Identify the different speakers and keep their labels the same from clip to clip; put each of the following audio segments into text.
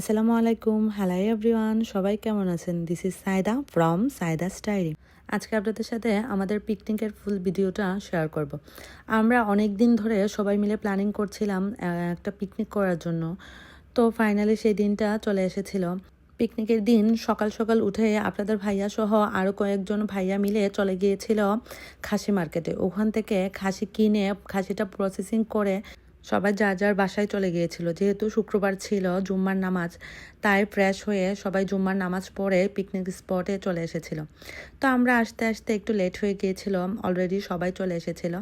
Speaker 1: আসসালামু আলাইকুম। Hello everyone সবাই কেমন আছেন? This is Saida from Saida story আজকে আপনাদের সাথে আমাদের পিকনিকের ফুল ভিডিওটা শেয়ার করব। আমরা অনেক দিন ধরে সবাই মিলে প্ল্যানিং করছিলাম একটা পিকনিক করার জন্য। তো ফাইনালি সেই দিনটা চলে এসেছিল। পিকনিকের দিন সকাল সকাল উঠে আপনাদের ভাইয়া সহ আরও কয়েকজন ভাইয়া মিলে চলে গিয়েছিল খাসি মার্কেটে ওখান থেকে খাসি কিনে, খাসিটা প্রসেসিং করে সবাই যার যার বাসায় চলে গিয়েছিল। যেহেতু শুক্রবার ছিল জুম্মার নামাজ, তাই ফ্রেশ হয়ে সবাই জুম্মার নামাজ পড়ে পিকনিক স্পটে চলে এসেছিল। তো আমরা আসতে আসতে একটু লেট হয়ে গিয়েছিল অলরেডি সবাই চলে এসেছিল।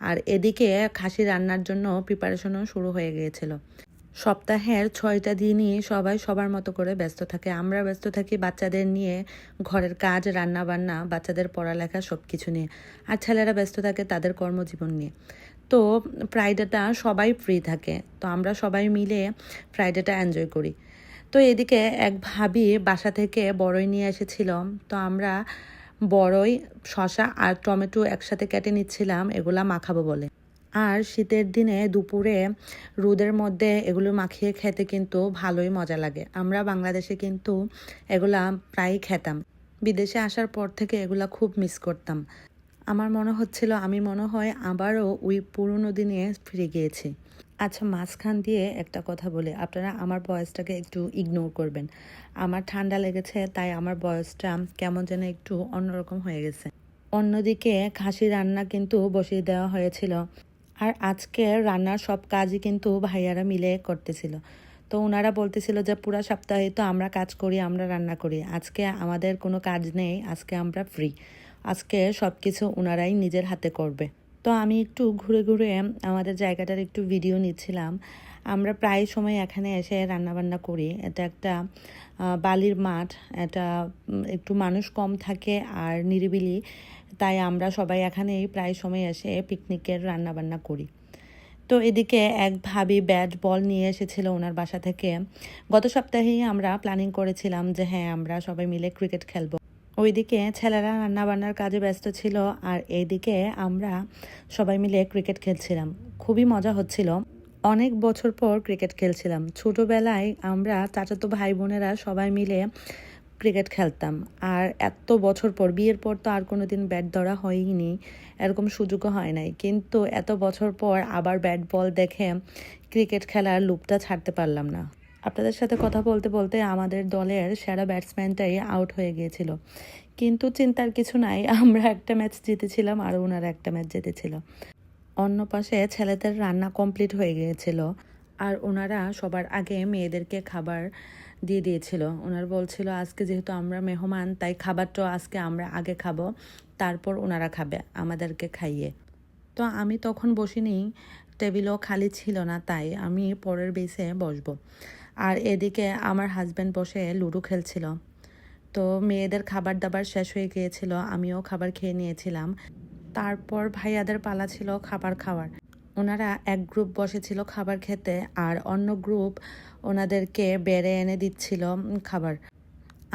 Speaker 1: আর এদিকে খাসি রান্নার জন্য প্রিপারেশনও শুরু হয়ে গিয়েছিল। সপ্তাহের ছয়টা দিনই সবাই সবার মতো করে ব্যস্ত থাকে। আমরা ব্যস্ত থাকি বাচ্চাদের নিয়ে, ঘরের কাজ রান্না বান্না বাচ্চাদের পড়ালেখা সব কিছু নিয়ে। আর ছেলেরা ব্যস্ত থাকে তাদের কর্মজীবন নিয়ে। তো ফ্রাইডেটা সবাই ফ্রি থাকে। তো আমরা সবাই মিলে ফ্রাইডেটা এনজয় করি। তো এদিকে এক ভাবি বাসা থেকে বড়ই নিয়ে এসেছিল। তো আমরা বড়ই শশা আর টমেটো একসাথে কেটে নিচ্ছিলাম, এগুলা মাখাবো বলে। আর শীতের দিনে দুপুরে রোদের মধ্যে এগুলো মাখিয়ে খেতে কিন্তু ভালোই মজা লাগে। আমরা বাংলাদেশে কিন্তু এগুলা প্রায়ই খেতাম। বিদেশে আসার পর থেকে এগুলা খুব মিস করতাম। আমার মনে হচ্ছিল, আমি মনে হয় আবারও ওই পুরনো দিনে ফিরে গিয়েছি। আচ্ছা মাঝখান দিয়ে একটা কথা বলি। আপনারা আমার বয়সটাকে একটু ইগনোর করবেন। আমার ঠান্ডা লেগেছে, তাই আমার বয়সটা কেমন যেন একটু অন্যরকম হয়ে গেছে। অন্যদিকে খাসি রান্না কিন্তু বসিয়ে দেওয়া হয়েছিল। আর আজকে রান্নার সব কাজই কিন্তু ভাইয়ারা মিলে করতেছিল। তো ওনারা বলতেছিল যে, পুরো সপ্তাহে তো আমরা কাজ করি, আমরা রান্না করি। আজকে আমাদের কোনো কাজ নেই, আজকে আমরা ফ্রি আজকে সব কিছু ওনারাই নিজের হাতে করবে। তো আমি একটু ঘুরে ঘুরে আমাদের জায়গাটার একটু ভিডিও নিচ্ছিলাম। আমরা প্রায় সময় এখানে এসে রান্নাবান্না করি। এটা একটা বালির মাঠ। এটা একটু মানুষ কম থাকে আর নিরিবিলি। তাই আমরা সবাই এখানেই প্রায় সময় এসে পিকনিকের রান্নাবান্না করি। তো এদিকে এক ভাবি ব্যাট বল নিয়ে এসেছিল ওনার বাসা থেকে। গত সপ্তাহেই আমরা প্ল্যানিং করেছিলাম যে হ্যাঁ আমরা সবাই মিলে ক্রিকেট খেলব। ওইদিকে ছেলেরা রান্নাবান্নার কাজে ব্যস্ত ছিল আর এইদিকে আমরা সবাই মিলে ক্রিকেট খেলছিলাম। খুবই মজা হচ্ছিল। অনেক বছর পর ক্রিকেট খেলছিলাম। ছোটোবেলায় আমরা চাচাতো ভাই বোনেরা সবাই মিলে ক্রিকেট খেলতাম। আর এত বছর পর, বিয়ের পর তো আর কোনো দিন ব্যাট ধরা হয়নি, এরকম সুযোগও হয় নাই। কিন্তু এত বছর পর আবার ব্যাট বল দেখে ক্রিকেট খেলার লুপটা ছাড়তে পারলাম না। আপনাদের সাথে কথা বলতে বলতে আমাদের দলের সেরা ব্যাটসম্যানটাই আউট হয়ে গিয়েছিল। কিন্তু চিন্তার কিছু নাই, আমরা একটা ম্যাচ জিতেছিলাম আর ওনারা একটা ম্যাচ জিতেছিল। অন্য পাশে ছেলেদের রান্না কমপ্লিট হয়ে গিয়েছিল আর ওনারা সবার আগে মেয়েদেরকে খাবার দিয়ে দিয়েছিল। ওনার বলছিল, আজকে যেহেতু আমরা মেহমান, তাই খাবারটা আজকে আমরা আগে খাব, তারপর ওনারা খাবে, আমাদেরকে খাইয়ে। তো আমি তখন বসিনি, টেবিলও খালি ছিল না, তাই আমি পরের বেসে বসবো। আর এদিকে আমার হাজব্যান্ড বসে লুডো খেলছিল। তো মেয়েদের খাবার দাবার শেষ হয়ে গিয়েছিল, আমিও খাবার খেয়ে নিয়েছিলাম। তারপর ভাইয়াদের পালা ছিল খাবার খাওয়ার। ওনারা এক গ্রুপ বসেছিল খাবার খেতে আর অন্য গ্রুপ ওনাদেরকে বেড়ে এনে দিচ্ছিল খাবার।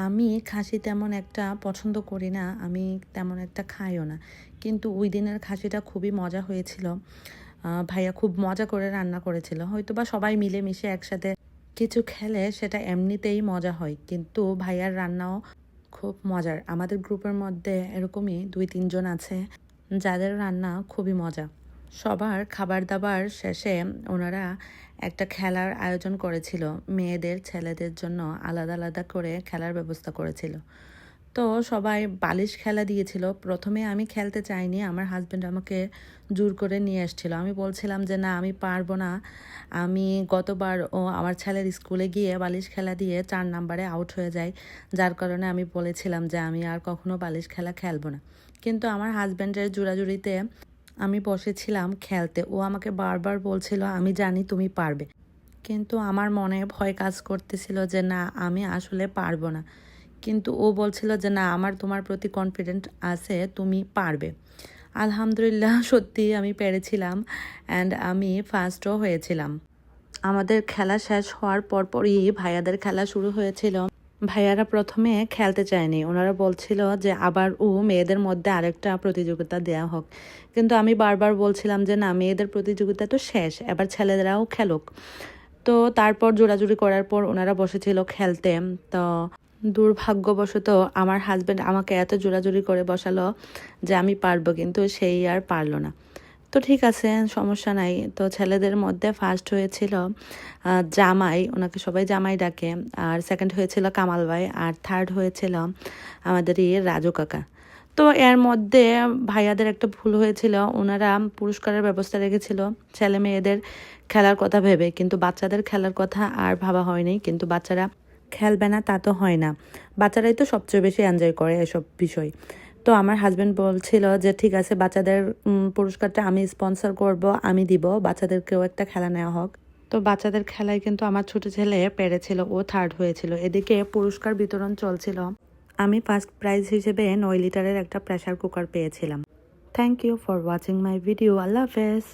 Speaker 1: আমি খাসি তেমন একটা পছন্দ করি না, আমি তেমন একটা খাইও না। কিন্তু ওই দিনের খাসিটা খুবই মজা হয়েছিল। ভাইয়া খুব মজা করে রান্না করেছিল। হয়তো বা সবাই মিলেমিশে একসাথে কিছু খেলে সেটা এমনিতেই মজা হয়, কিন্তু ভাইয়ার রান্নাও খুব মজার। আমাদের গ্রুপের মধ্যে এরকমই দুই, তিনজন আছে, যাদের রান্না খুবই মজা। সবার খাবার দাবার শেষে ওনারা একটা খেলার আয়োজন করেছিল। মেয়েদের, ছেলেদের জন্য আলাদা আলাদা করে খেলার ব্যবস্থা করেছিল। তো সবাই বালিশ খেলা দিয়েছিল। প্রথমে আমি খেলতে চাইনি, আমার হাজব্যান্ড আমাকে জোর করে নিয়ে এসেছিল। আমি বলছিলাম যে, না, আমি পারব না। আমি গতবার ও আমার ছেলের স্কুলে গিয়ে বালিশ খেলা দিয়ে চার নাম্বারে আউট হয়ে যায় যার কারণে আমি বলেছিলাম যে, আমি আর কখনো বালিশ খেলা খেলব না। কিন্তু আমার হাজব্যান্ডের জোড়াজুড়িতে আমি বসেছিলাম খেলতে। ও আমাকে বারবার বলছিল, আমি জানি তুমি পারবে। কিন্তু আমার মনে ভয় কাজ করতেছিল যে, না, আমি আসলে পারব না। কিন্তু ও বলছিল যে, না, আমার তোমার প্রতি কনফিডেন্ট আছে, তুমি পারবে। আলহামদুলিল্লাহ, সত্যি আমি পেরেছিলাম অ্যান্ড আমি ফার্স্টও হয়েছিলাম। আমাদের খেলা শেষ হওয়ার পরপরই ভাইয়াদের খেলা শুরু হয়েছিল। ভাইয়ারা প্রথমে খেলতে চায়নি। ওনারা বলছিল যে, আবার ও মেয়েদের মধ্যে আরেকটা প্রতিযোগিতা দেওয়া হোক। কিন্তু আমি বারবার বলছিলাম যে, না, মেয়েদের প্রতিযোগিতা তো শেষ, এবার ছেলেরাও খেলুক। তো তারপর জোরাজুরি করার পর ওনারা বসেছিল খেলতে। তো দুর্ভাগ্যবশত আমার হাজব্যান্ড আমাকে এত জোরাজুরি করে বসালো যে আমি পারব, কিন্তু সেই আর পারল না। তো ঠিক আছে, সমস্যা নাই। তো ছেলেদের মধ্যে ফার্স্ট হয়েছিল জামাই, ওনাকে সবাই জামাই ডাকে। আর সেকেন্ড হয়েছিল কামাল ভাই। আর থার্ড হয়েছিল আমাদের ইয়ে রাজু কাকা। তো এর মধ্যে ভাইয়াদের একটা ভুল হয়েছিল। ওনারা পুরস্কারের ব্যবস্থা রেখেছিল ছেলে মেয়েদের খেলার কথা ভেবে। কিন্তু বাচ্চাদের খেলার কথা আর ভাবা হয়নি। কিন্তু বাচ্চারা খেলবে না, তা তো হয় না। বাচ্চারাই তো সবচেয়ে বেশি এনজয় করে এসব বিষয়। তো আমার হাজব্যান্ড বলছিল যে, ঠিক আছে, বাচ্চাদের পুরস্কারটা আমি স্পন্সর করব, আমি দিব, বাচ্চাদেরকেও একটা খেলা নেওয়া হোক। তো বাচ্চাদের খেলায় কিন্তু আমার ছোট ছেলে পেরেছিল, ও থার্ড হয়েছিল। এদিকে পুরস্কার বিতরণ চলছিল। আমি ফার্স্ট প্রাইজ হিসেবে নয় লিটারের একটা প্রেশার কুকার পেয়েছিলাম। Thank you for watching my video আল্লাহ হাফেজ।